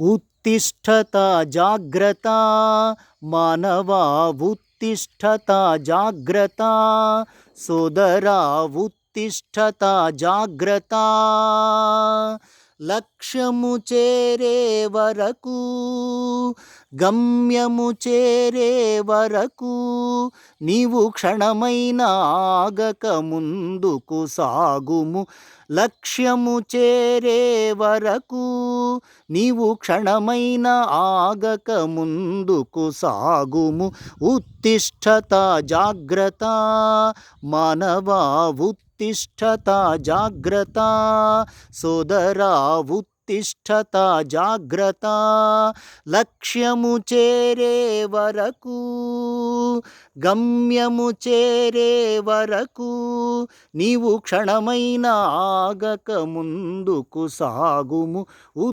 ఉత్తిష్టత జాగ్రత్త. మానవా ఉత్తిష్టత జాగ్రత్త. సోదరా ఉత్తిష్టత జాగ్రత్త. లక్ష్యము చేరే వరకు గమ్యము చేరే వరకు నీవు క్షణమైన ఆగక ముందుకు సాగుము. లక్ష్యము చేరే వరకు నీవు క్షణమైన ఆగక ముందుకు సాగుము. ఉత్తిష్టత జాగ్రత్త మానవా ఉత్తిష్టత జాగ్రత్త సోదరా తిష్టత జాగ్రత్త లక్ష్యము చేరే వరకు గమ్యము చేరే వరకు నీవు క్షణమైన ఆగక ముందుకు సాగుము.